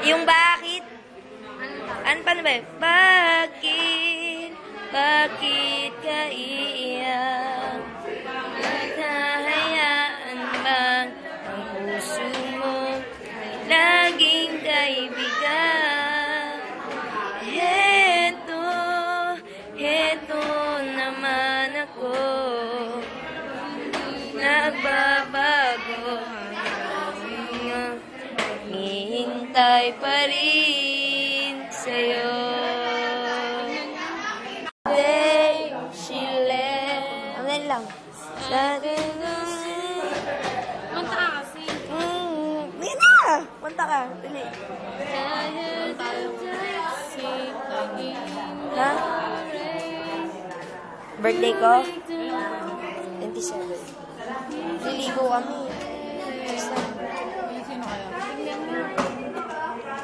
Yung bakit? Ano pa ba? Bakit? Bakit ka iiyak? Nagkahayaan bang ang puso mo laging kaibigan? Heto, heto naman ako Nagbabago Hihintay pa rin sa'yo They, she left Ano lang? Sa Manta ka kasi. Yan na! Punta ka, dali. Ha? Birthday ko? 27. Liligo kami.